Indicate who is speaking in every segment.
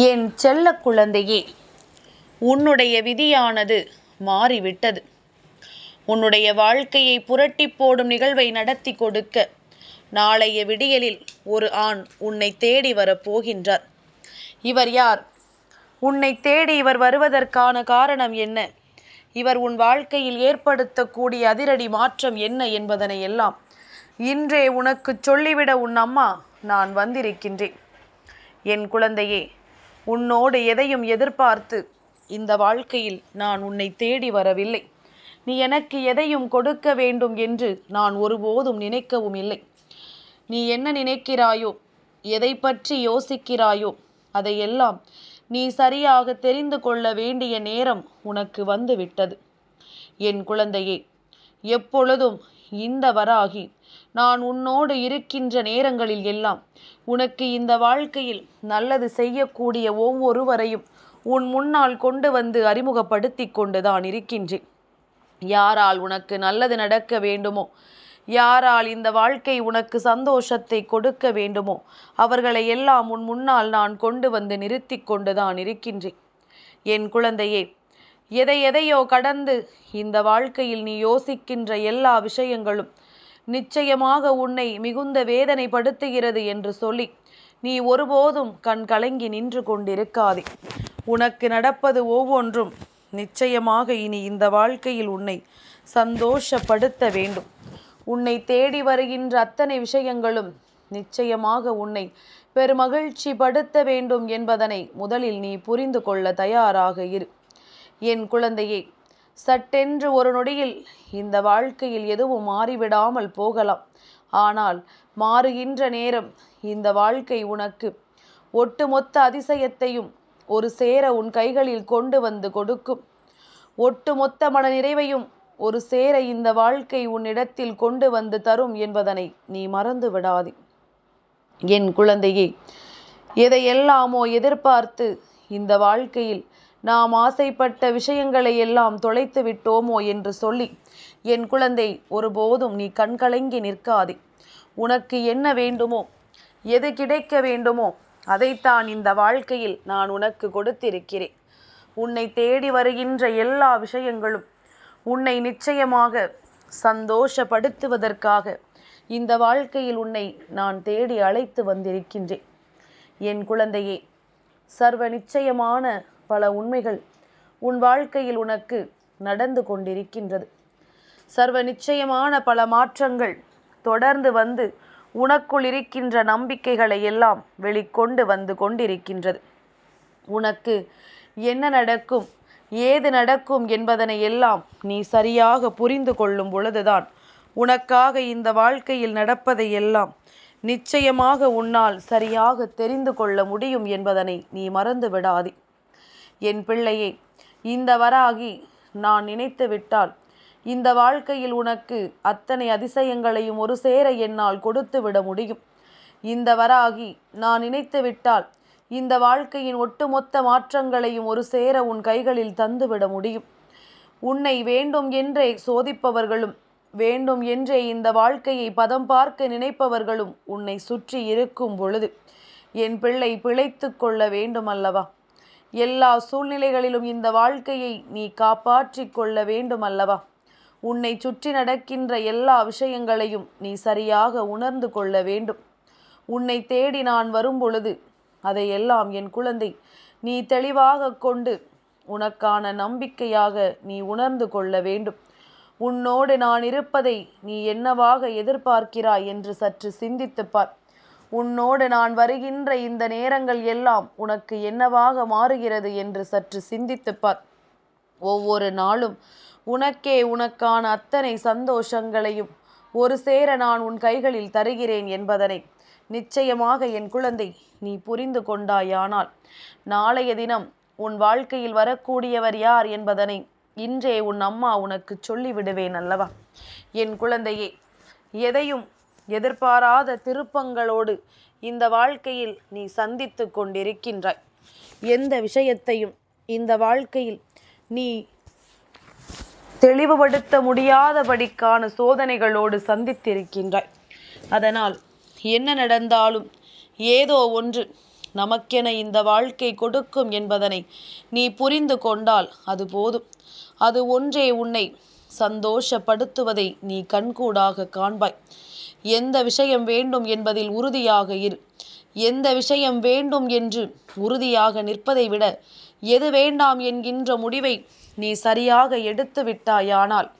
Speaker 1: என் செல்ல குழந்தையே உன்னுடைய விதியானது மாறிவிட்டது. உன்னுடைய வாழ்க்கையை புரட்டி போடும் நிகழ்வை நடத்தி கொடுக்க நாளைய விடியலில் ஒரு ஆண் உன்னை தேடி வரப்போகின்றார் இவர் யார்? உன்னை தேடி இவர் வருவதற்கான காரணம் என்ன? இவர் உன் வாழ்க்கையில் ஏற்படுத்தக்கூடிய அதிரடி மாற்றம் என்ன என்பதனை எல்லாம் இன்றே உனக்கு சொல்லிவிட உன் அம்மா நான் வந்திருக்கின்றேன். என் குழந்தையே உன்னோடு எதையும் எதிர்பார்த்து இந்த வாழ்க்கையில் நான் உன்னை தேடி வரவில்லை. நீ எனக்கு எதையும் கொடுக்க வேண்டும் என்று நான் ஒருபோதும் நினைக்கவும் இல்லை. நீ என்ன நினைக்கிறாயோ எதை பற்றி யோசிக்கிறாயோ அதையெல்லாம் நீ சரியாக தெரிந்து கொள்ள வேண்டிய நேரம் உனக்கு வந்து விட்டது என் குழந்தையே எப்பொழுதும் இந்த வராகி நான் உன்னோடு இருக்கின்ற நேரங்களில் எல்லாம் உனக்கு இந்த வாழ்க்கையில் நல்லது செய்யக்கூடிய ஒவ்வொருவரையும் உன் முன்னால் கொண்டு வந்து அறிமுகப்படுத்தி கொண்டுதான் இருக்கின்றேன். யாரால் உனக்கு நல்லது நடக்க வேண்டுமோ? யாரால் இந்த வாழ்க்கை உனக்கு சந்தோஷத்தை கொடுக்க வேண்டுமோ? அவர்களை எல்லாம் உன் முன்னால் நான் கொண்டு வந்து நிறுத்தி கொண்டுதான் இருக்கின்றேன். என் குழந்தையே எதை எதையோ கடந்து இந்த வாழ்க்கையில் நீ யோசிக்கின்ற எல்லா விஷயங்களும் நிச்சயமாக உன்னை மிகுந்த வேதனைப்படுத்துகிறது என்று சொல்லி நீ ஒருபோதும் கண் கலங்கி நின்று கொண்டிருக்காதே. உனக்கு நடப்பது ஒவ்வொன்றும் நிச்சயமாக இனி இந்த வாழ்க்கையில் உன்னை சந்தோஷப்படுத்த வேண்டும். உன்னை தேடி வருகின்ற அத்தனை விஷயங்களும் நிச்சயமாக உன்னை பெருமகிழ்ச்சி படுத்த வேண்டும் என்பதனை முதலில் நீ புரிந்து கொள்ள தயாராக இரு. என் குழந்தையை சட்டென்று ஒரு நொடியில் இந்த வாழ்க்கையில் எதுவும் மாறிவிடாமல் போகலாம். ஆனால் மாறுகின்ற நேரம் இந்த வாழ்க்கை உனக்கு. ஒட்டுமொத்த அதிசயத்தையும் ஒரு சேர உன் கைகளில் கொண்டு வந்து கொடுக்கும். ஒட்டுமொத்த மன நிறைவையும் ஒரு சேர இந்த வாழ்க்கை உன்னிடத்தில் கொண்டு வந்து தரும் என்பதனை நீ மறந்து விடாதே. என் குழந்தையே எதையெல்லாமோ எதிர்பார்த்து இந்த வாழ்க்கையில் நாம் ஆசைப்பட்ட விஷயங்களை எல்லாம் தொலைத்து விட்டோமோ என்று சொல்லி என் குழந்தை ஒருபோதும் நீ கண்கலங்கி நிற்காதே. உனக்கு என்ன வேண்டுமோ எது கிடைக்க வேண்டுமோ அதைத்தான் இந்த வாழ்க்கையில் நான் உனக்கு கொடுத்திருக்கிறேன். உன்னை தேடி வருகின்ற எல்லா விஷயங்களும் உன்னை நிச்சயமாக சந்தோஷப்படுத்துவதற்காக இந்த வாழ்க்கையில் உன்னை நான் தேடி அழைத்து வந்திருக்கின்றேன். என் குழந்தையே சர்வ நிச்சயமான பல உண்மைகள் உன் வாழ்க்கையில் உனக்கு நடந்து கொண்டிருக்கின்றது. சர்வ நிச்சயமான பல மாற்றங்கள் தொடர்ந்து வந்து உனக்குள் இருக்கின்ற நம்பிக்கைகளை எல்லாம் வெளிக்கொண்டு வந்து கொண்டிருக்கின்றது. உனக்கு என்ன நடக்கும் ஏது நடக்கும் என்பதனை எல்லாம் நீ சரியாக புரிந்து கொள்ளும் பொழுதுதான் உனக்காக இந்த வாழ்க்கையில் நடப்பதை எல்லாம் நிச்சயமாக உன்னால் சரியாக தெரிந்து கொள்ள முடியும் என்பதனை நீ மறந்து விடாதே என் பிள்ளையே இந்த வராகி நான் நினைத்து விட்டால் இந்த வாழ்க்கையில் உனக்கு அத்தனை அதிசயங்களையும் ஒரு சேர என்னால் கொடுத்து விட முடியும். இந்த வராகி நான் நினைத்து விட்டால் இந்த வாழ்க்கையின் ஒட்டுமொத்த மாற்றங்களையும் ஒரு சேர உன் கைகளில் தந்துவிட முடியும். உன்னை வேண்டும் என்றே சோதிப்பவர்களும் வேண்டும் என்றே இந்த வாழ்க்கையை பதம் பார்க்க நினைப்பவர்களும் உன்னை சுற்றி இருக்கும் பொழுது என் பிள்ளை பிழைத்து கொள்ள வேண்டும் அல்லவா எல்லா சூழ்நிலைகளிலும் இந்த வாழ்க்கையை நீ காப்பாற்றி கொள்ள வேண்டும் அல்லவா உன்னை சுற்றி நடக்கின்ற எல்லா விஷயங்களையும் நீ சரியாக உணர்ந்து கொள்ள வேண்டும். உன்னை தேடி நான் வரும் பொழுது அதையெல்லாம் என் குழந்தை நீ தெளிவாக கொண்டு உனக்கான நம்பிக்கையாக நீ உணர்ந்து கொள்ள வேண்டும். உன்னோடு நான் இருப்பதை நீ என்னவாக எதிர்பார்க்கிறாய் என்று சற்று சிந்தித்துப் பார். உன்னோடு நான் வருகின்ற இந்த நேரங்கள் எல்லாம் உனக்கு என்னவாக மாறுகிறது என்று சற்று சிந்தித்துப் பார். ஒவ்வொரு நாளும் உனக்கே உனக்கான அத்தனை சந்தோஷங்களையும் ஒரு சேர நான் உன் கைகளில் தருகிறேன் என்பதனை நிச்சயமாக என் குழந்தை நீ புரிந்து கொண்டாயானால். நாளைய தினம் உன் வாழ்க்கையில் வரக்கூடியவர் யார் என்பதனை இன்றே உன் அம்மா உனக்கு சொல்லிவிடுவேன் அல்லவா? என் குழந்தையே எதையும் எதிர்பாராத திருப்பங்களோடு இந்த வாழ்க்கையில் நீ சந்தித்து கொண்டிருக்கின்றாய். எந்த விஷயத்தையும் இந்த வாழ்க்கையில் நீ தெளிவுபடுத்த முடியாதபடிக்கான சோதனைகளோடு சந்தித்திருக்கின்றாய். அதனால் என்ன நடந்தாலும் ஏதோ ஒன்று நமக்கென இந்த வாழ்க்கை கொடுக்கும் என்பதனை நீ புரிந்து கொண்டால் அது போதும். அது ஒன்றே உன்னை சந்தோஷப்படுத்துவதை நீ கண்கூடாக காண்பாய். எந்த விஷயம் வேண்டும் என்பதில் உறுதியாக இரு. எந்த விஷயம் வேண்டும் என்று உறுதியாக நிற்பதை விட எது வேண்டாம் என்கின்ற முடிவை நீ சரியாக எடுத்து விட்டாயானால்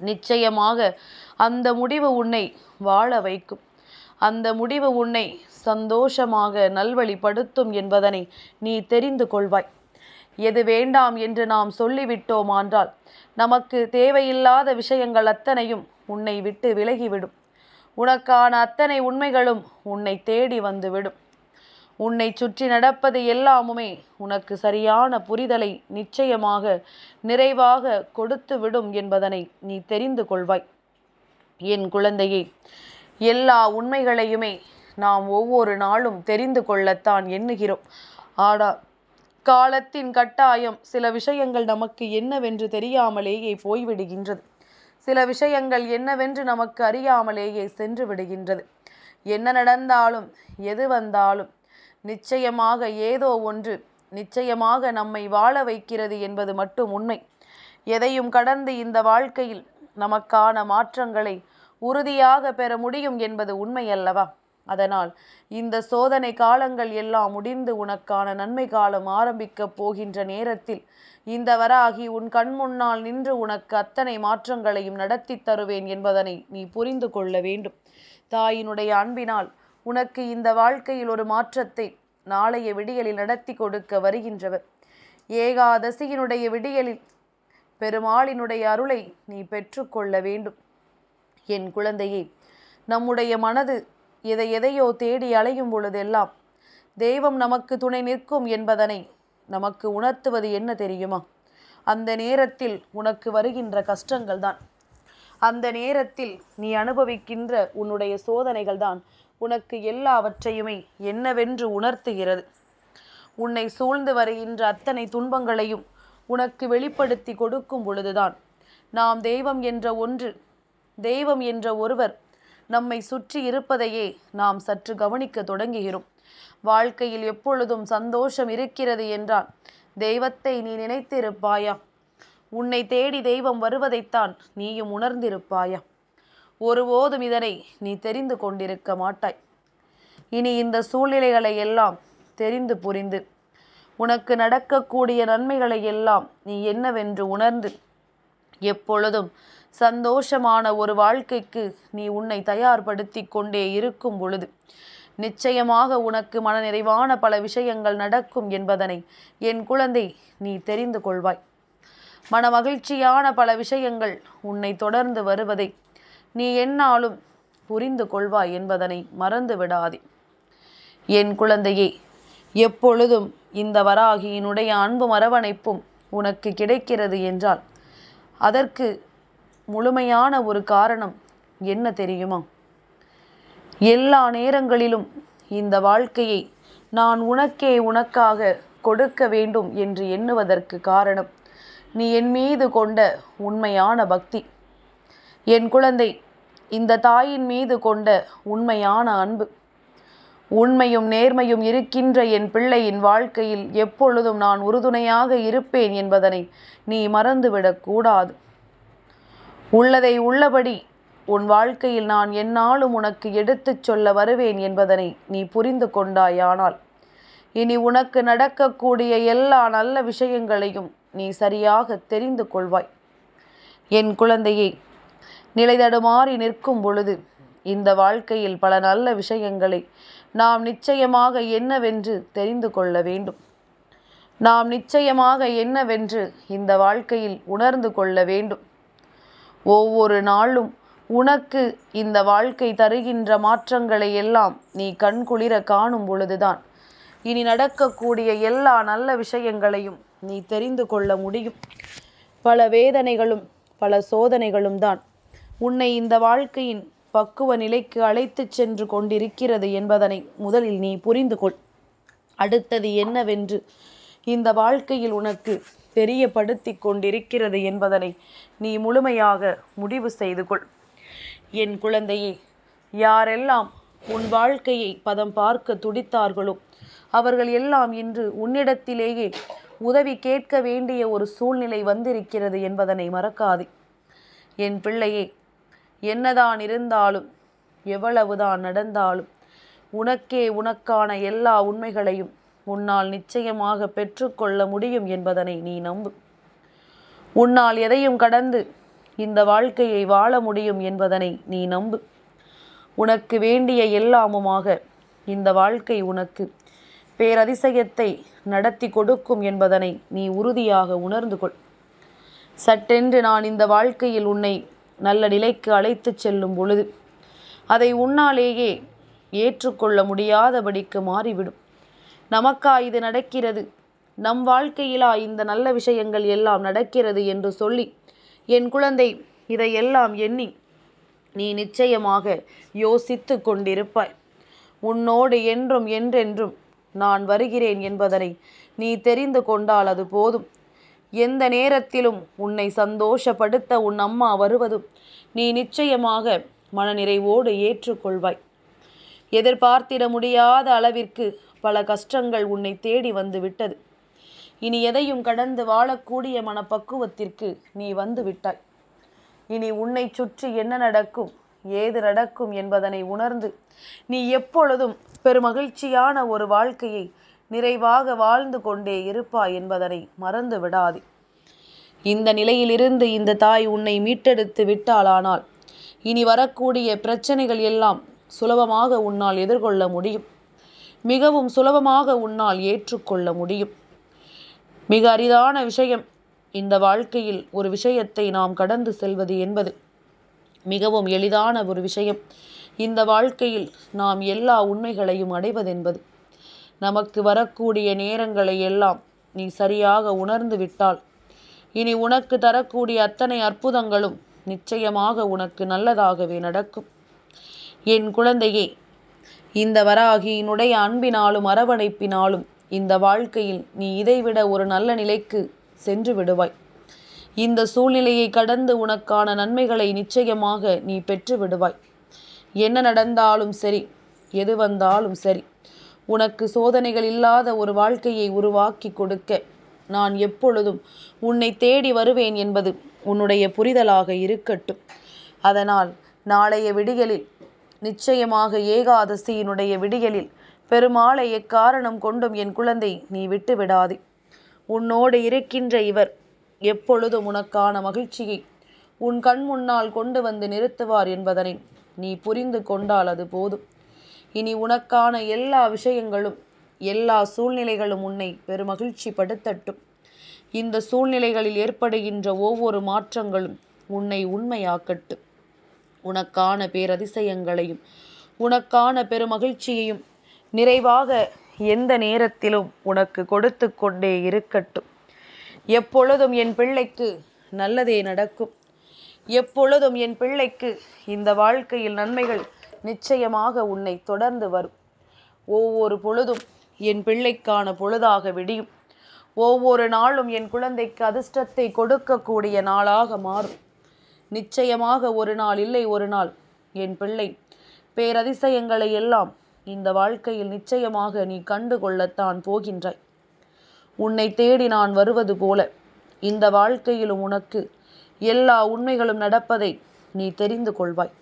Speaker 1: நிச்சயமாக அந்த முடிவு உன்னை வாழ வைக்கும். அந்த முடிவு உன்னை சந்தோஷமாக நல்வழிப்படுத்தும் என்பதனை நீ தெரிந்து கொள்வாய். எது வேண்டாம் என்று நாம் சொல்லிவிட்டோமான்றால் நமக்கு தேவையில்லாத விஷயங்கள் அத்தனையும் உன்னை விட்டு விலகிவிடும். உனக்கான அத்தனை உண்மைகளும் உன்னை தேடி வந்துவிடும். உன்னை சுற்றி நடப்பது எல்லாமுமே உனக்கு சரியான புரிதலை நிச்சயமாக நிறைவாக கொடுத்து விடும் என்பதனை நீ தெரிந்து கொள்வாய். என் குழந்தையே எல்லா உண்மைகளையுமே நாம் ஒவ்வொரு நாளும் தெரிந்து கொள்ளத்தான் எண்ணுகிறோம். ஆடா காலத்தின் கட்டாயம் சில விஷயங்கள் நமக்கு என்னவென்று தெரியாமலேயே போய்விடுகின்றது. சில விஷயங்கள் என்னவென்று நமக்கு அறியாமலேயே சென்று விடுகின்றது. என்ன நடந்தாலும் எது வந்தாலும் நிச்சயமாக ஏதோ ஒன்று நிச்சயமாக நம்மை வாழ வைக்கிறது என்பது மட்டும் உண்மை. எதையும் கடந்து இந்த வாழ்க்கையில் நமக்கான மாற்றங்களை உறுதியாக பெற முடியும் என்பது உண்மை அல்லவா அதனால் இந்த சோதனை காலங்கள் எல்லாம் முடிந்து உனக்கான நன்மை காலம் ஆரம்பிக்கப் போகின்ற நேரத்தில் இந்த வராகி உன் கண் முன்னால் நின்று உனக்கு அத்தனை மாற்றங்களையும் நடத்தி தருவேன் என்பதனை நீ புரிந்து கொள்ள வேண்டும். தாயினுடைய அன்பினால் உனக்கு இந்த வாழ்க்கையில் ஒரு மாற்றத்தை நாளைய விடியலில் நடத்தி கொடுக்க வருகின்றவர். ஏகாதசியினுடைய விடியலில் பெருமாளினுடைய அருளை நீ பெற்றுக்கொள்ள வேண்டும். என் குழந்தையே நம்முடைய மனது எதை எதையோ தேடி அலையும் பொழுதெல்லாம் தெய்வம் நமக்கு துணை நிற்கும் என்பதனை நமக்கு உணர்த்துவது என்ன தெரியுமா? அந்த நேரத்தில் உனக்கு வருகின்ற கஷ்டங்கள் தான். அந்த நேரத்தில் நீ அனுபவிக்கின்ற உன்னுடைய சோதனைகள் தான் உனக்கு எல்லாவற்றையுமே என்னவென்று உணர்த்துகிறது. உன்னை சூழ்ந்து வருகின்ற அத்தனை துன்பங்களையும் உனக்கு வெளிப்படுத்தி கொடுக்கும் பொழுதுதான் நாம் தெய்வம் என்ற ஒன்று தெய்வம் என்ற ஒருவர் நம்மை சுற்றி இருப்பதையே நாம் சற்று கவனிக்க தொடங்குகிறோம். வாழ்க்கையில் எப்பொழுதும் சந்தோஷம் இருக்கிறது என்றால் தெய்வத்தை நீ நினைத்திருப்பாயா? உன்னை தேடி தெய்வம் வருவதைத்தான் நீயும் உணர்ந்திருப்பாயா? ஒருபோதும் இதனை நீ தெரிந்து கொண்டிருக்க மாட்டாய். இனி இந்த சூழ்நிலைகளை எல்லாம் தெரிந்து புரிந்து உனக்கு நடக்கக்கூடிய நன்மைகளை எல்லாம் நீ என்னவென்று உணர்ந்து எப்பொழுதும் சந்தோஷமான ஒரு வாழ்க்கைக்கு நீ உன்னை தயார்படுத்தி கொண்டே இருக்கும் பொழுது நிச்சயமாக உனக்கு மனநிறைவான பல விஷயங்கள் நடக்கும் என்பதனை என் குழந்தை நீ தெரிந்து கொள்வாய். மன மகிழ்ச்சியான பல விஷயங்கள் உன்னை தொடர்ந்து வருவதை நீ என்னாலும் புரிந்து கொள்வாய் என்பதனை மறந்து விடாதே. என் குழந்தையே எப்பொழுதும் இந்த வராகியினுடைய அன்பு அரவணைப்பும் உனக்கு கிடைக்கிறது என்றால் அதற்கு முழுமையான ஒரு காரணம் என்ன தெரியுமா? எல்லா நேரங்களிலும் இந்த வாழ்க்கையை நான் உனக்கே உனக்காக கொடுக்க வேண்டும் என்று எண்ணுவதற்கு காரணம் நீ என் மீது கொண்ட உண்மையான பக்தி. என் குழந்தை இந்த தாயின் மீது கொண்ட உண்மையான அன்பு. உண்மையும் நேர்மையும் இருக்கின்ற என் பிள்ளையின் வாழ்க்கையில் எப்பொழுதும் நான் உறுதுணையாக இருப்பேன் என்பதனை நீ மறந்துவிடக்கூடாது உள்ளதை உள்ளபடி உன் வாழ்க்கையில் நான் என்னாலும் உனக்கு எடுத்துச் சொல்ல வருவேன் என்பதனை நீ புரிந்து கொண்டாயானால் இனி உனக்கு நடக்கக்கூடிய எல்லா நல்ல விஷயங்களையும் நீ சரியாக தெரிந்து கொள்வாய். என் குழந்தையை நிலைதடுமாறி நிற்கும் பொழுது இந்த வாழ்க்கையில் பல நல்ல விஷயங்களை நாம் நிச்சயமாக என்னவென்று தெரிந்து கொள்ள வேண்டும். நாம் நிச்சயமாக என்னவென்று இந்த வாழ்க்கையில் உணர்ந்து கொள்ள வேண்டும். ஒவ்வொரு நாளும் உனக்கு இந்த வாழ்க்கை தருகின்ற மாற்றங்களை எல்லாம் நீ கண்குளிர காணும் பொழுதுதான். இனி நடக்கக்கூடிய எல்லா நல்ல விஷயங்களையும் நீ தெரிந்து கொள்ள முடியும். பல வேதனைகளும் பல சோதனைகளும் தான் உன்னை இந்த வாழ்க்கையின் பக்குவ நிலைக்கு அழைத்துச் சென்று கொண்டிருக்கிறது என்பதனை முதலில் நீ புரிந்து கொள். அடுத்தது என்னவென்று இந்த வாழ்க்கையில் உனக்கு தெரியப்படுத்தி கொண்டிருக்கிறது என்பதனை நீ முழுமையாக முடிவு செய்து கொள். என் குழந்தையே யாரெல்லாம் உன் வாழ்க்கையை பதம் பார்க்க துடித்தார்களோ அவர்கள் எல்லாம் இன்று உன்னிடத்திலேயே உதவி கேட்க வேண்டிய ஒரு சூழ்நிலை வந்திருக்கிறது என்பதனை மறக்காதே. என் பிள்ளையே என்னதான் இருந்தாலும் எவ்வளவுதான் நடந்தாலும் உனக்கே உனக்கான எல்லா உண்மைகளையும் உன்னால் நிச்சயமாக பெற்றுக்கொள்ள முடியும் என்பதனை நீ நம்பு. உன்னால் எதையும் கடந்து இந்த வாழ்க்கையை வாழ முடியும் என்பதனை நீ நம்பு. உனக்கு வேண்டிய எல்லாமுமாக இந்த வாழ்க்கை உனக்கு பேரதிசயத்தை நடத்தி கொடுக்கும் என்பதனை நீ உறுதியாக உணர்ந்து கொள். சட்டென்று நான் இந்த வாழ்க்கையில் உன்னை நல்ல நிலைக்கு அழைத்துச் செல்லும் பொழுது அதை உன்னாலேயே ஏற்றுக்கொள்ள முடியாதபடிக்கு மாறிவிடும். நமக்கா இது நடக்கிறது. நம் வாழ்க்கையிலா இந்த நல்ல விஷயங்கள் எல்லாம் நடக்கிறது என்று சொல்லி என் குழந்தை இதையெல்லாம் எண்ணி நீ நிச்சயமாக யோசித்து கொண்டிருப்பாய். உன்னோடு என்றும் என்றென்றும் நான் வருகிறேன் என்பதனை நீ தெரிந்து கொண்டால் அது போதும். எந்த நேரத்திலும் உன்னை சந்தோஷப்படுத்த உன் அம்மா வருவதும் நீ நிச்சயமாக மனநிறைவோடு ஏற்றுக்கொள்வாய். எதிர்பார்த்திட முடியாத அளவிற்கு பல கஷ்டங்கள் உன்னை தேடி வந்து விட்டது. இனி எதையும் கடந்து வாழக்கூடிய மனப்பக்குவத்திற்கு நீ வந்து விட்டாய். இனி உன்னை சுற்றி என்ன நடக்கும் ஏது நடக்கும் என்பதனை உணர்ந்து நீ எப்பொழுதும் பெருமகிழ்ச்சியான ஒரு வாழ்க்கையை நிறைவாக வாழ்ந்து கொண்டே இருப்பாய் என்பதனை மறந்து விடாதே. இந்த நிலையிலிருந்து இந்த தாய் உன்னை மீட்டெடுத்து விட்டாளானால் இனி வரக்கூடிய பிரச்சனைகள் எல்லாம் சுலபமாக உன்னால் எதிர்கொள்ள முடியும். மிகவும் சுலபமாக உன்னால் ஏற்றுக்கொள்ள முடியும். மிக அரிதான விஷயம் இந்த வாழ்க்கையில் ஒரு விஷயத்தை நாம் கடந்து செல்வது என்பது. மிகவும் எளிதான ஒரு விஷயம் இந்த வாழ்க்கையில் நாம் எல்லா உண்மைகளையும் அடைவதென்பது நமக்கு வரக்கூடிய நேரங்களை எல்லாம் நீ சரியாக உணர்ந்து விட்டால் இனி உனக்கு தரக்கூடிய அத்தனை அற்புதங்களும் நிச்சயமாக உனக்கு நல்லதாகவே நடக்கும். என் குழந்தையே இந்த வராகியினுடைய அன்பினாலும் அரவணைப்பினாலும் இந்த வாழ்க்கையில் நீ இதைவிட ஒரு நல்ல நிலைக்கு சென்று விடுவாய். இந்த சூழ்நிலையை கடந்து உனக்கான நன்மைகளை நிச்சயமாக நீ பெற்று விடுவாய். என்ன நடந்தாலும் சரி எது வந்தாலும் சரி உனக்கு சோதனைகள் இல்லாத ஒரு வாழ்க்கையை உருவாக்கி கொடுக்க நான் எப்பொழுதும் உன்னை தேடி வருவேன் என்பது உன்னுடைய புரிதலாக இருக்கட்டும். அதனால் நாளைய விடியலில் நிச்சயமாக ஏகாதசியினுடைய விடிகளில் பெருமாளை எக்காரணம் கொண்டும் என் குழந்தை நீ விட்டு விடாதே உன்னோடு இருக்கின்ற இவர் எப்பொழுதும் உனக்கான மகிழ்ச்சியை உன் கண் முன்னால் கொண்டு வந்து நிறுத்துவார் என்பதனை நீ புரிந்து கொண்டால் அது போதும். இனி உனக்கான எல்லா விஷயங்களும் எல்லா சூழ்நிலைகளும் உன்னை பெருமகிழ்ச்சி படுத்தட்டும் இந்த சூழ்நிலைகளில் ஏற்படுகின்ற ஒவ்வொரு மாற்றங்களும் உன்னை உண்மையாக்கட்டும். உனக்கான பேரதிசயங்களையும் உனக்கான பெருமகிழ்ச்சியையும் நிறைவாக எந்த நேரத்திலும் உனக்கு கொடுத்து கொண்டே இருக்கட்டும். எப்பொழுதும் என் பிள்ளைக்கு நல்லதே நடக்கும். எப்பொழுதும் என் பிள்ளைக்கு இந்த வாழ்க்கையில் நன்மைகள் நிச்சயமாக உன்னை தொடர்ந்து வரும். ஒவ்வொரு பொழுதும் என் பிள்ளைக்கான பொழுதாக விடியும். ஒவ்வொரு நாளும் என் குழந்தைக்கு அதிர்ஷ்டத்தை கொடுக்கக்கூடிய நாளாக மாறும். நிச்சயமாக ஒரு நாள் இல்லை ஒரு நாள். என் பிள்ளை பேரதிசயங்களை எல்லாம் இந்த வாழ்க்கையில் நிச்சயமாக நீ கண்டு கொள்ளத்தான் போகின்றாய். உன்னை தேடி நான் வருவது போல இந்த வாழ்க்கையிலும் உனக்கு எல்லா உண்மைகளும் நடப்பதை நீ தெரிந்து கொள்வாய்.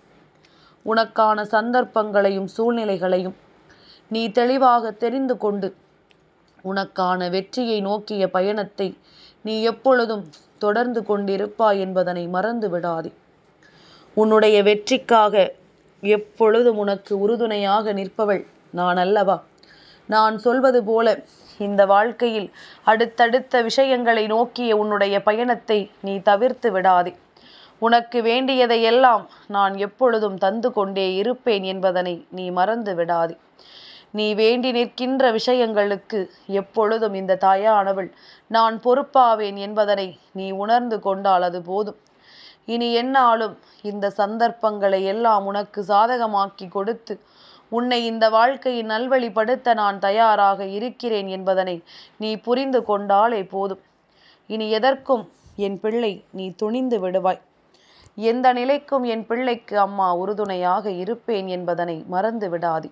Speaker 1: உனக்கான சந்தர்ப்பங்களையும் சூழ்நிலைகளையும் நீ தெளிவாக தெரிந்து கொண்டு உனக்கான வெற்றியை நோக்கிய பயணத்தை நீ எப்பொழுதும் தொடர்ந்து கொண்டிருப்பாய் என்பதனை மறந்து விடாதே. உன்னுடைய வெற்றிக்காக எப்பொழுதும் உனக்கு உறுதுணையாக நிற்பவள் நான் அல்லவா? நான் சொல்வது போல இந்த வாழ்க்கையில் அடுத்தடுத்த விஷயங்களை நோக்கிய உன்னுடைய பயணத்தை நீ தவிர்த்து விடாதே. உனக்கு வேண்டியதையெல்லாம் நான் எப்பொழுதும் தந்து கொண்டே இருப்பேன் என்பதனை நீ மறந்து விடாதே. நீ வேண்டி நிற்கின்ற விஷயங்களுக்கு எப்பொழுதும் இந்த தாயானவள் நான் பொறுப்பாவேன் என்பதனை நீ உணர்ந்து கொண்டால் அது போதும். இனி என்னாலும் இந்த சந்தர்ப்பங்களை எல்லாம் உனக்கு சாதகமாக்கி கொடுத்து உன்னை இந்த வாழ்க்கையை நல்வழிப்படுத்த நான் தயாராக இருக்கிறேன் என்பதனை நீ புரிந்து கொண்டாலே போதும். இனி எதற்கும் என் பிள்ளை நீ துணிந்து விடுவாய். எந்த நிலைக்கும் என் பிள்ளைக்கு அம்மா உறுதுணையாக இருப்பேன் என்பதனை மறந்து விடாதே.